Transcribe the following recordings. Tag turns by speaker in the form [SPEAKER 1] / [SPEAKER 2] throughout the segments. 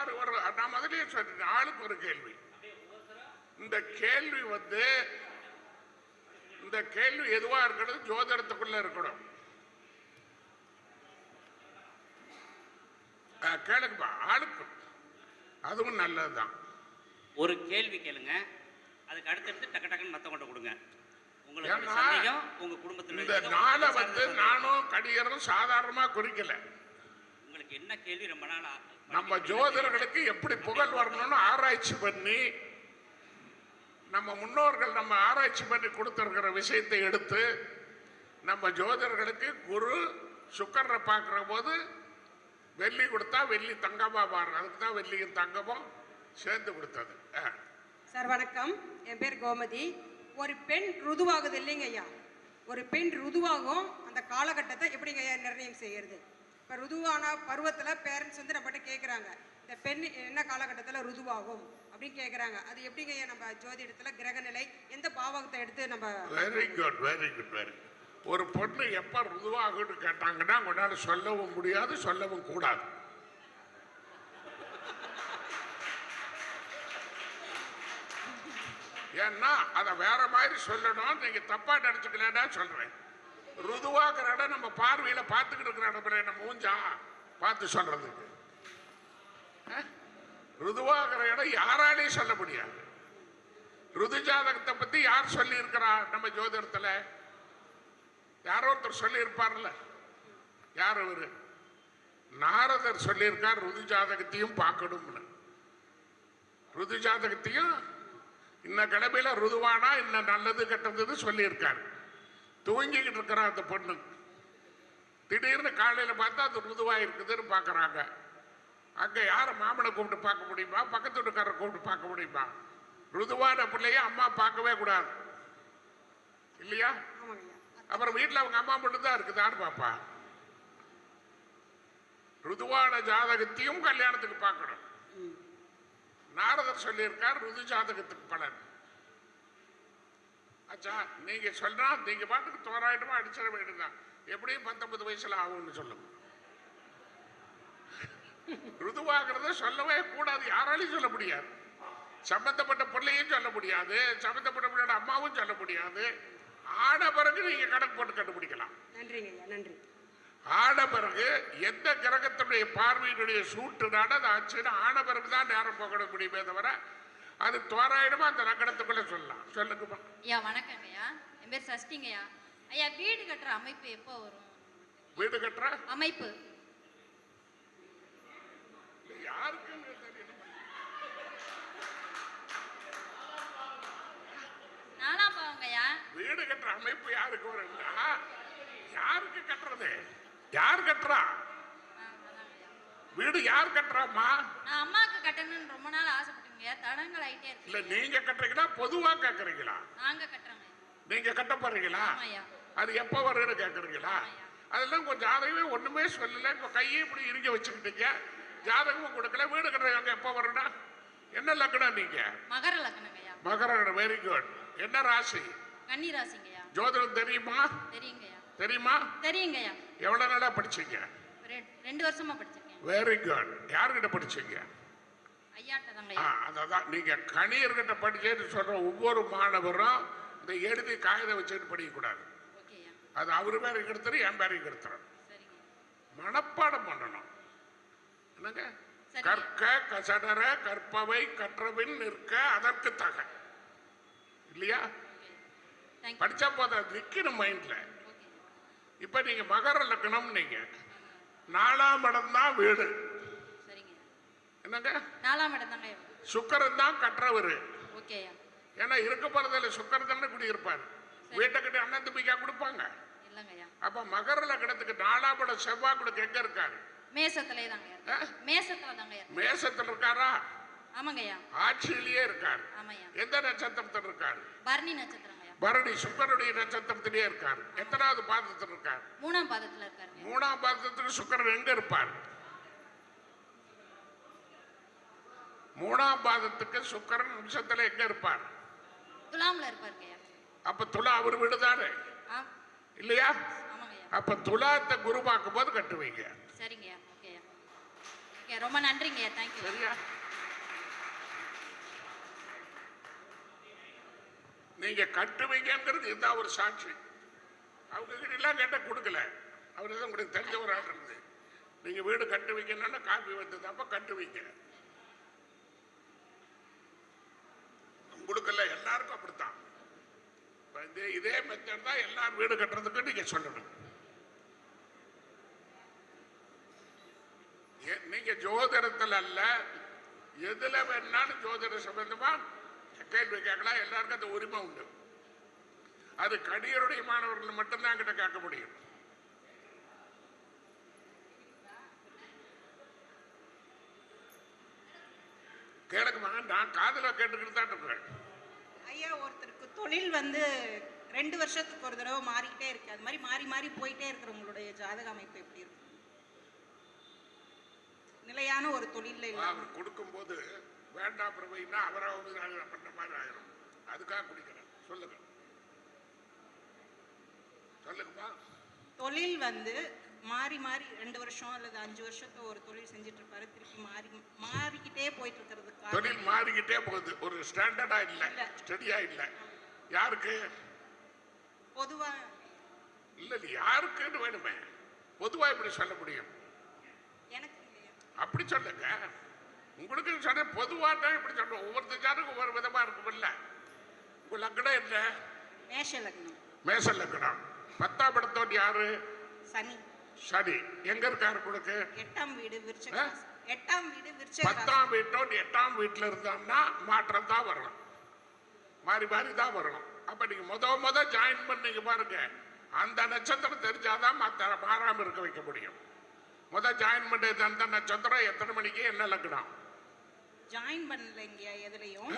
[SPEAKER 1] Sir ஒரு நான் முதலே சொன்னேன் ஆளுக்கு ஒரு கேள்வி. இந்த கேள்வி வந்து இந்த கேள்வி எதுவா இருக்கணும் ஜோதிடத்துக்குள்ள இருக்கணும். கேளுங்கப்பா ஆளுக்கு. அதுவும் நல்லதுதான்.
[SPEAKER 2] ஒரு கேள்வி கேளுங்க. அதுக்கு அடுத்தடுத்து டக்கு டக்குன்னு மத்தவங்கள்ட்ட கொடுங்க. உங்களுக்கு சந்தேகம் உங்க குடும்பத்தில்
[SPEAKER 1] இந்த நாளை வந்து. நானும் கடிகரும் சாதாரணமா குறிக்கல.
[SPEAKER 2] உங்களுக்கு என்ன கேள்வி ரொம்ப நாள்
[SPEAKER 1] நம்ம ஜோதிடர்களுக்கு எப்படி புகழ் வரணும்னு ஆராய்ச்சி பண்ணி நம்ம முன்னோர்கள் நம்ம ஆராய்ச்சி பண்ணி கொடுத்துருக்கிற விஷயத்தை எடுத்து நம்ம ஜோதிடர்களுக்கு குரு சுக்கரனை பார்க்குற போது வெள்ளி கொடுத்தா வெள்ளி தங்கமா மாறும். அதுக்கு தான் வெள்ளியும் தங்கமும் சேர்ந்து கொடுத்தது.
[SPEAKER 3] சார் வணக்கம். என் பேர் கோமதி. ஒரு பெண் ருதுவாகுது இல்லைங்க ஐயா ஒரு பெண் ருதுவாகும் அந்த காலகட்டத்தை எப்படிங்க ஐயா நிர்ணயம் செய்யறது? இப்போ ருதுவான பருவத்தில் பேரண்ட்ஸ் வந்து நம்மகிட்ட கேட்குறாங்க இந்த பெண் என்ன காலகட்டத்தில் ருதுவாகும்? அப்படின்னு கேட்குறாங்க அது எப்படிங்க நம்ம நம்ம இடத்துல கிரகநிலை எந்த பாவகத்தை எடுத்து நம்ம
[SPEAKER 1] very good very good very ஒரு பொண்ணு எப்போ ருதுவாகுன்னு கேட்டாங்கன்னா உங்களால சொல்லவும் முடியாது சொல்லவும் கூடாது. ஏன்னா அதை வேற மாதிரி சொல்லணும் நீங்க தப்பா நினைச்சுக்கலன்னா சொல்றேன். ருதுவாகிற இடம் நம்ம பார்வையில பார்த்துக்கிட்டு இருக்கிற இடம் நம்ம மூஞ்சா? பார்த்து சொல்றதுக்கு. ருதுவாகிற இடம் யாராலையும் சொல்ல முடியாது. ருது ஜாதகத்தை பத்தி யார் சொல்லி இருக்கிறா நம்ம ஜோதிடத்துல? யாரோ ஒருத்தர் சொல்லி இருப்பார்ல யார் அவரு? நாரதர் சொல்லியிருக்கார் ருது ஜாதகத்தையும் பார்க்கணும்னு. ருது ஜாதகத்தையும் இன்ன கிழமையில ருதுவானா? இன்ன நல்லது கெட்டதுன்னு சொல்லியிருக்காரு. தூங்கிக்கிட்டு இருக்கிற அந்த பொண்ணு. திடீர்னு காலையில பார்த்தா அது ருதுவா இருக்குதுன்னு பார்க்கறாங்க அங்க யார மாமனை கூப்பிட்டு பார்க்க முடியுமா? பக்கத்து வீட்டுக்காரரை கூப்பிட்டு பார்க்க முடியுமா? ருதுவான பிள்ளைய அம்மா பார்க்கவே கூடாது. இல்லையா? அப்புறம் வீட்டில் அவங்க அம்மா மட்டும் தான் இருக்குதான்னு பாப்பா. ருதுவான ஜாதகத்தையும் கல்யாணத்துக்கு பார்க்கணும். நாரதர் சொல்லியிருக்கார் ருது ஜாதகத்துக்கு பலன். அச்சா நீங்க சொன்னா நீங்க பாட்டுக்கு தோராயிரமா அடிச்சிட வேண்டியதுதான். எப்படியும் பத்தொன்பது வயசுல ஆகும்னு சொல்லுங்க. ருதுவாகிறத சொல்லவே கூடாது. யாராலையும் சொல்ல முடியாது. சம்பந்தப்பட்ட பிள்ளையும் சொல்ல முடியாது. சம்பந்தப்பட்ட பிள்ளையோட அம்மாவும் சொல்ல முடியாது. ஆன பிறகு நீங்க கணக்கு போட்டு கண்டுபிடிக்கலாம்.
[SPEAKER 3] நன்றி.
[SPEAKER 1] ஆன பிறகு எந்த கிரகத்தினுடைய பார்வையினுடைய சூட்டுனால அது ஆச்சுன்னு ஆன பிறகு தான் நேரம் போக முடியுமே தவிர அது தோராயிரமா அந்த நகரத்துக்குள்ள சொல்லலாம். சொல்லுங்கம்மா
[SPEAKER 4] ஐயா வணக்கங்க ஐயா. என் பேர் சஷ்டிங்கய்யா ஐயா. வீடு கட்டுற அமைப்பு எப்போ வரும்?
[SPEAKER 1] வீடு கட்டுற?
[SPEAKER 4] அமைப்பு.
[SPEAKER 1] யாருக்குன்னு தெரியல.
[SPEAKER 4] நாலாம் பாவங்க ஐயா.
[SPEAKER 1] வீடு கட்டுற அமைப்பு யாருக்கு வரும்னா யாருக்கு கட்டுறது? யார் கட்டுறா. வீடு யார் கட்டுறாம்மா?
[SPEAKER 4] நான் அம்மாவுக்கு கட்டணும்னு ரொம்ப நாள் ஆசைப்பட்டேங்க ஐயா தடங்கள் ஆயிட்டே
[SPEAKER 1] இல்ல
[SPEAKER 4] இருக்கு
[SPEAKER 1] நீங்க கட்டுறீங்களா? பொதுவா கேக்குறீங்களா?
[SPEAKER 4] நாங்க கட்டுறோங்க.
[SPEAKER 1] நீங்க கட்ட போறீங்களா. அது எப்ப வரும்னு கேக்குறீங்களா. அதெல்லாம் கொஞ்சம் ஜாதகமே ஒண்ணுமே சொல்லல. உங்க கையை இப்படி இறுக்கி வச்சுக்கிட்டீங்க. ஜாதகமும் கொடுக்கல. வீடு கட்டுறவங்க எப்ப வரும்னா? என்ன லக்னம் நீங்க
[SPEAKER 4] மகர லக்னங்க ஐயா
[SPEAKER 1] மகர வெரி குட் என்ன ராசி?
[SPEAKER 4] கன்னி ராசிங்க ஐயா
[SPEAKER 1] ஜோதிடம் தெரியுமா?
[SPEAKER 4] தெரியுங்க ஐயா
[SPEAKER 1] தெரியுமா?
[SPEAKER 4] தெரியுங்க ஐயா
[SPEAKER 1] எவ்வளவு நாளா படிச்சீங்க?
[SPEAKER 4] ரெண்டு வருஷமா படிச்சிருக்கேன்.
[SPEAKER 1] வெரி குட் யாருக்கிட்ட படிச்சீங்க
[SPEAKER 4] ஐயாட்ட தாங்க
[SPEAKER 1] ஆ,
[SPEAKER 4] ஐயா
[SPEAKER 1] அதான் நீங்க கணியர்கிட்ட படிச்சேன்னு சொல்ற ஒவ்வொரு மாணவரும் இந்த எழுதி காகிதம் வச்சுட்டு படிக்கக்கூடாது. அது அவர் பேரையும் கெடுத்துரும் என் பேரையும் கெடுத்துரும் மனப்பாடம் பண்ணணும். என்னங்க. கற்க கசடர கற்பவை கற்றபின் நிற்க அதற்கு தக. இல்லையா? படிச்சா போதும் அது நிக்கணும் மைண்ட்ல. இப்ப நீங்க மகர லக்னம் நீங்க நாலாம் இடம் தான் வீடு. என்னங்க?
[SPEAKER 4] நாலாம் இடம் தாங்க
[SPEAKER 1] சுக்கரன் தான் கற்றவர்.
[SPEAKER 4] ஓகே ஐயா.
[SPEAKER 1] ஏன்னா இருக்க போறதில்ல சுக்கரன் தானே குடியிருப்பார். வீட்டை கட்டி அண்ணன் தம்பிக்கா கொடுப்பாங்க. அப்ப மகர லக்னத்துக்கு நாலாம் இடம் செவ்வாய் கொடுக்க எங்க இருக்காரு?
[SPEAKER 4] மேசத்திலே தாங்க? மேசத்துல தாங்க
[SPEAKER 1] மேசத்தில் இருக்காரா?
[SPEAKER 4] ஆமாங்க ஐயா.
[SPEAKER 1] ஆட்சியிலேயே இருக்காரு. எந்த நட்சத்திரத்தில் இருக்காரு?
[SPEAKER 4] பரணி நட்சத்திரங்க ஐயா.
[SPEAKER 1] பரணி சுக்கரனுடைய நட்சத்திரத்திலேயே இருக்காரு. எத்தனாவது பாதத்தில் இருக்காரு?
[SPEAKER 4] மூணாம் பாதத்துல இருக்காருங்க
[SPEAKER 1] மூணாம் பாதத்துக்கு சுக்கரன் எங்க இருப்பார்? மூணாம் பாதத்துக்கு சுக்கரன் நிமிஷத்துல எங்க இருப்பார்?
[SPEAKER 4] துலாம்ல இருப்பாருங்க ஐயா
[SPEAKER 1] அப்ப துலா அவர் விடுதானே?
[SPEAKER 4] ஆ.
[SPEAKER 1] இல்லையா? அப்ப துலாத்தை குரு பார்க்கும் போது கட்டுவீங்க.
[SPEAKER 4] சரிங்க ரொம்ப நன்றிங்கய்யா தேங்க்யூ
[SPEAKER 1] சரியா? நீங்க கட்டுவீங்கிறது இதுதான் ஒரு சாட்சி. அவங்க கிட்ட எல்லாம் கேட்ட கொடுக்கல. அவர் தான் உங்களுக்கு தெரிஞ்ச ஒரு ஆள் இருந்து. நீங்க வீடு கட்டுவீங்கன்னா காப்பி வந்தது அப்ப கட்டுவீங்க. கொடுக்கல எல்லாருக்கும் அப்படித்தான். இதே இதே மெத்தட் தான் எல்லாரும் வீடு கட்டுறதுக்கு நீங்க சொல்லணும். நீங்க ஜோதிடத்தில் அல்ல எதுல வேணாலும் ஜோதிட சம்பந்தமா கேள்வி கேட்கலாம் எல்லாருக்கும் அந்த உரிமை உண்டு. அது கடியருடைய மாணவர்கள் மட்டும்தான் கிட்ட கேட்க முடியும். கேளுக்குமா நான் காதல கேட்டுக்கிட்டு தான்
[SPEAKER 5] இருக்கிறேன். ஒருத்தருக்கு தொழில் வந்து ரெண்டு வருஷத்துக்கு ஒரு தடவை மாறிக்கிட்டே இருக்கு. அது மாதிரி மாறி மாறி போயிட்டே இருக்கிற உங்களுடைய ஜாதக அமைப்பு எப்படி இருக்கு? நிலையான ஒரு இல்ல.
[SPEAKER 1] அவர் கொடுக்கும்போது வேண்டாம் பிரபைன்னா அவராவது பண்ண மாதிரி ஆயிரும். அதுக்காக குடிக்கிறேன். சொல்லுங்க. சொல்லுங்கப்பா
[SPEAKER 5] தொழில் வந்து மாறி மாறி ரெண்டு வருஷம் அல்லது அஞ்சு வருஷத்துக்கு ஒரு தொழில் செஞ்சுட்டு இருப்பாரு. திருப்பி மாறி மாறிக்கிட்டே
[SPEAKER 1] தொழில் மாறிக்கிட்டே போகுது. ஒரு ஸ்டாண்டர்டா இல்ல. ஸ்டடியா இல்ல. யாருக்கு?
[SPEAKER 5] பொதுவா.
[SPEAKER 1] இல்ல யாருக்குன்னு வேணுமே. பொதுவா இப்படி சொல்ல முடியும்? அப்படி சொல்லுங்க. உங்களுக்கு சொன்ன பொதுவா தான் இப்படி சொல்றோம். ஒவ்வொருத்தருக்கும் ஒவ்வொரு விதமா இருக்கும் இல்ல உங்க லக்கணம் என்ன?
[SPEAKER 5] மேஷ லக்னம்.
[SPEAKER 1] மேச லக்கணம் பத்தாம் இடத்தோடு யாரு?
[SPEAKER 5] சனி.
[SPEAKER 1] சரி எங்க இருக்காரு உங்களுக்கு?
[SPEAKER 5] எட்டாம் வீடு. எட்டாம் வீடு விருச்சக ராசி.
[SPEAKER 1] பத்தாம் வீட்டோடு எட்டாம் வீட்டுல இருந்தான்னா மாற்றம் தான் வரணும். மாறி மாறி தான் வரணும். அப்ப நீங்க முத முத ஜாயின் பண்ணீங்க பாருங்க. அந்த நட்சத்திரம் தெரிஞ்சாதான் மத்த மாறாம இருக்க வைக்க முடியும். முத ஜாயின் பண்ணது அந்த நட்சத்திரம் எத்தனை மணிக்கு என்ன லக்னம்?
[SPEAKER 5] ஜாயின் பண்ணலைங்கய்யா எதுலயும்?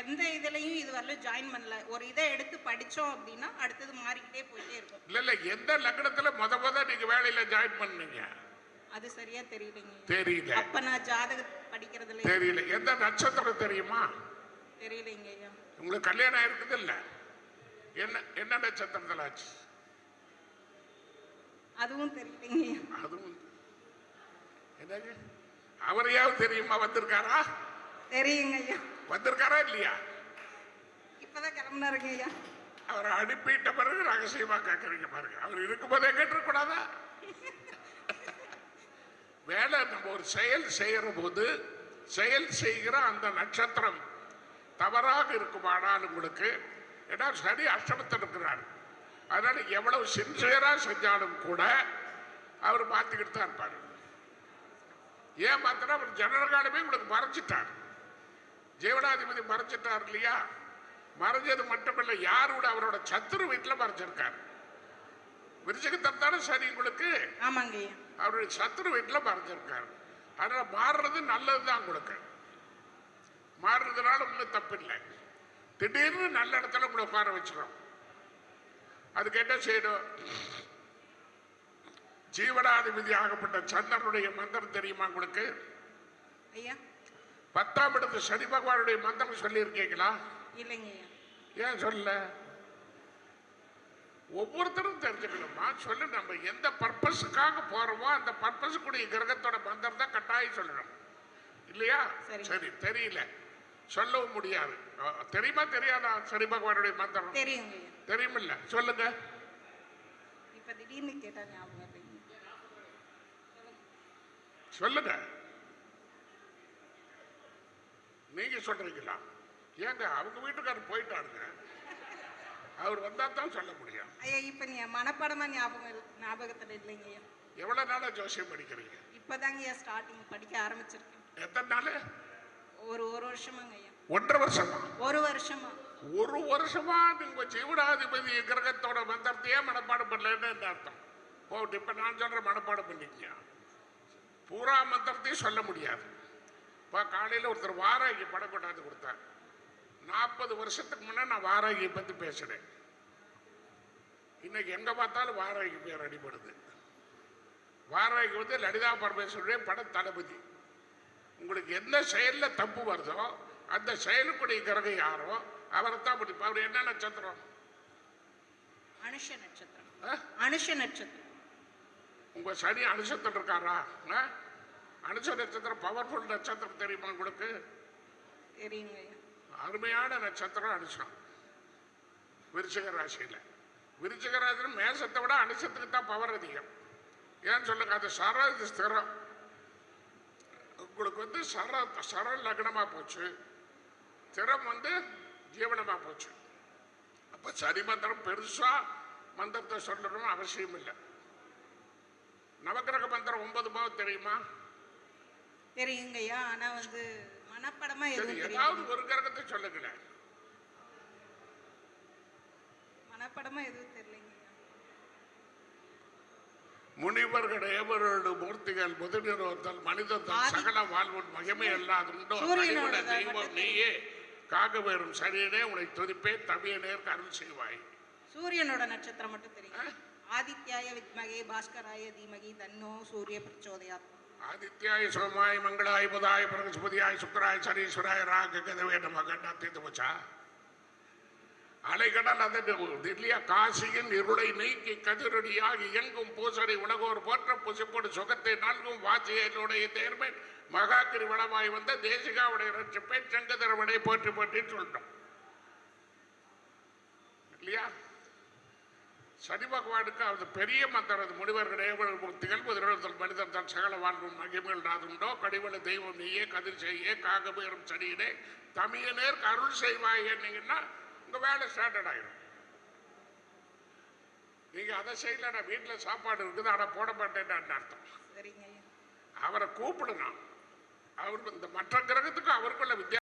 [SPEAKER 5] எந்த இதுலயும் இது வரலும் ஜாயின் பண்ணல. ஒரு இதை எடுத்து படிச்சோம் அப்படின்னா அடுத்தது மாறிக்கிட்டே போயிட்டே இருக்கும்.
[SPEAKER 1] இல்ல இல்ல. எந்த லக்னத்துல முத முத நீங்க வேலையில ஜாயின் பண்ணீங்க?
[SPEAKER 5] அது சரியா தெரியலைங்க.
[SPEAKER 1] தெரியல.
[SPEAKER 5] அப்ப நான் ஜாதக படிக்கிறதுல
[SPEAKER 1] தெரியல. எந்த நட்சத்திரம் தெரியுமா?
[SPEAKER 5] தெரியலைங்க ஐயா.
[SPEAKER 1] உங்களுக்கு கல்யாணம் ஆயிருக்குது இல்ல? என்ன என்ன நட்சத்திரத்துல ஆச்சு?
[SPEAKER 5] அதுவும் தெரியலைங்க
[SPEAKER 1] அதுவும் என்னங்க? அவரையாவது தெரியுமா? வந்திருக்காரா?
[SPEAKER 5] தெரியுங்க ஐயா.
[SPEAKER 1] வந்திருக்காரா இல்லையா?
[SPEAKER 5] இப்பதான் கிளம்புனாருங்க ஐயா.
[SPEAKER 1] அவரை அனுப்பிட்ட பிறகு ரகசியமா கேட்கறீங்க பாருங்க. அவர் இருக்கும்போதே கேட்டிருக்கூடாதா வேலை நம்ம ஒரு செயல் செய்கிற போது செயல் செய்கிற அந்த நட்சத்திரம் தவறாக இருக்குமானால் உங்களுக்கு ஏன்னா சரி அஷ்டமத்தில் இருக்கிறார். அதனால் எவ்வளவு சின்சியராக செஞ்சாலும் கூட அவர் பார்த்துக்கிட்டு தான் இருப்பார். ஏன் பார்த்தனா அவர் ஜனரகாலமே உங்களுக்கு மறைச்சிட்டார் ஜீவனாதிபதி மறைச்சிட்டார் இல்லையா? மறைஞ்சது மட்டுமல்ல யாரோட அவரோட சத்துரு வீட்டில் மறைச்சிருக்கார் விருச்சகத்தம் தானே சரி உங்களுக்கு?
[SPEAKER 5] ஆமாங்க
[SPEAKER 1] அவருடைய சத்துரு வீட்டில் மறைஞ்சிருக்காரு. அதனால மாறுறது நல்லதுதான் உங்களுக்கு. மாறுறதுனால ஒன்றும் தப்பு இல்லை திடீர்னு நல்ல இடத்துல உங்களை உட்கார வச்சிடும் அதுக்கு என்ன செய்யணும்? ஜீவனாதிபதி ஆகப்பட்ட சந்திரனுடைய மந்திரம் தெரியுமா உங்களுக்கு?
[SPEAKER 5] ஐயா.
[SPEAKER 1] பத்தாம் இடத்து சனி பகவானுடைய மந்திரம் சொல்லியிருக்கீங்களா?
[SPEAKER 5] இல்லைங்க
[SPEAKER 1] ஏன் சொல்ல ஒவ்வொருத்தரும் தெரிஞ்சுக்கணுமா? சொல்லு நம்ம எந்த பர்பஸுக்காக போறோமோ அந்த பர்பஸுக்குரிய கிரகத்தோட மந்திரம் தான் கட்டாயம் சொல்லணும். இல்லையா?
[SPEAKER 5] சரி.
[SPEAKER 1] சரி தெரியல. சொல்லவும் முடியாது. தெரியுமா தெரியாதா? சனி பகவானுடைய மந்திரம்.
[SPEAKER 5] ஐயா
[SPEAKER 1] தெரியுமில்ல. சொல்லுங்க.
[SPEAKER 5] இப்ப திடீர்னு கேட்டா ஞாபகம்
[SPEAKER 1] சொல்லுங்க. நீங்க சொல்றீங்களா? ஏங்க அவங்க வீட்டுக்காரர் போயிட்டாருங்க. அவர் வந்தா தான் சொல்ல முடியும்.
[SPEAKER 5] ஐயா இப்ப நீ மனப்பாடமா ஞாபகம் ஞாபகத்துல இல்லைங்க ஐயா.
[SPEAKER 1] எவ்வளவு நாளா ஜோசியம் படிக்கிறீங்க?
[SPEAKER 5] இப்பதாங்க ஐயா ஸ்டார்டிங் படிக்க ஆரம்பிச்சிருக்கேன்.
[SPEAKER 1] எத்தனை நாள்?
[SPEAKER 5] ஒரு ஒரு வருஷமாங்க ஐயா.
[SPEAKER 1] ஒன்றரை வருஷமா?
[SPEAKER 5] ஒரு வருஷமா.
[SPEAKER 1] ஒரு வருஷமா? நீங்க ஜீவனாதிபதி கிரகத்தோட மந்திரத்தையே மனப்பாடம் பண்ணலன்னு அர்த்தம்? போட்டு இப்ப நான் சொல்ற மனப்பாடம் பண்ணிக்கியா? பூரா மந்திரத்தையும் சொல்ல முடியாது. இப்போ காலையில் ஒருத்தர் வாராகி படம் கொண்டாந்து கொடுத்தார். நாற்பது வருஷத்துக்கு முன்னே நான் வாராகியை பற்றி பேசுறேன் இன்னைக்கு எங்க பார்த்தாலும் வாராகி பேர் அடிபடுது. வாராகி வந்து லலிதா பரமேஸ்வருடைய பட தளபதி. உங்களுக்கு எந்த செயல்ல தப்பு வருதோ அந்த செயலுக்குடைய கிரகம் யாரோ அவரை தான் பிடிப்பா அவர் என்ன நட்சத்திரம்?
[SPEAKER 5] அனுஷ நட்சத்திரம்? அனுஷ நட்சத்திரம்.
[SPEAKER 1] உங்க சனி அனுசத்தில் இருக்காரா? ஆ? அனுச நட்சத்திரம் பவர்ஃபுல் நட்சத்திரம் தெரியுமா உங்களுக்கு?
[SPEAKER 5] ஐயா
[SPEAKER 1] அருமையான நட்சத்திரம் அனுஷம் விருச்சிக ராசியில. விருச்சிக ராசியில மேசத்தை விட அனுஷத்துக்கு தான் பவர் அதிகம். ஏன்னு சொல்லுங்க அது சர இது ஸ்திரம். உங்களுக்கு வந்து சர சர லக்னமா போச்சு. திறம் வந்து ஜீவனமா போச்சு. அப்ப சரி மந்திரம் பெருசா மந்திரத்தை சொல்லணும்னு அவசியம் இல்லை. நவக்கிரக மந்திரம் ஒன்பது பாவம் தெரியுமா?
[SPEAKER 5] தெரியுங்கய்யா ஆனா வந்து மனப்படமா
[SPEAKER 1] ஏதாவது ஒரு கிரகத்தை சொல்லுங்களேன்.
[SPEAKER 5] மனப்படமா எதுவும் தெரியலைங்க.
[SPEAKER 1] முனிவர்கள் ஏவரோடு மூர்த்திகள் முதுநிறுவத்தல்
[SPEAKER 5] ஆதி-
[SPEAKER 1] சகல வாழ்வன் மகிமை அறிவுள்ள
[SPEAKER 5] தான்
[SPEAKER 1] தெய்வம் நீயே. காக வேறும் சரியனே உன்னை துதிப்பே தமிழனேற்கு அருள் செய்வாய்.
[SPEAKER 5] சூரியனோட நட்சத்திரம் மட்டும் தெரியும் ஆதித்யாய வித்மகே பாஸ்கராய தீமகி தன்னோ சூரிய பிரச்சோதயாத்.
[SPEAKER 1] ஆதித்யாய சோமாய் மங்களாய் புதாய் பிரகஸ்பதியாய் சுக்கராய் சனீஸ்வராய் ராக கதவே நம்ம கண்டா தீர்த்து போச்சா? அலைகடல் அந்த தில்லியா காசியின் இருளை நீக்கி கதிரடியாக இயங்கும் பூசரை உலகோர் போற்ற புசிப்போடு சுகத்தை நல்கும் வாசியனுடைய தேர்மை மகாக்கிரி வளமாய் வந்த தேசிகாவுடைய ரட்சிப்பை சங்கதரவனை போற்றி போற்றி சொல்லிட்டோம் இல்லையா? சனி பகவானுக்கு அது பெரிய மந்திரம் அது முனிவர்கள் ஏவல் மூர்த்திகள் முதலிடத்தில் மனிதன் தன் சகல வாழ்வும் மகிமைகள் நாதுண்டோ கடிவள தெய்வம் நீயே கதிர் செய்யே காகபேரும் சனியினே தமியனேர் அருள் செய்வாய் என்னீங்கன்னா உங்க வேலை ஸ்டாண்டர்ட் ஆயிடும் நீங்க அதை செய்யலன்னா வீட்டுல சாப்பாடு இருக்குது ஆனா போட மாட்டேன்னு அர்த்தம். அவரை கூப்பிடணும். அவர் இந்த மற்ற கிரகத்துக்கு அவருக்குள்ள வித்தியாசம்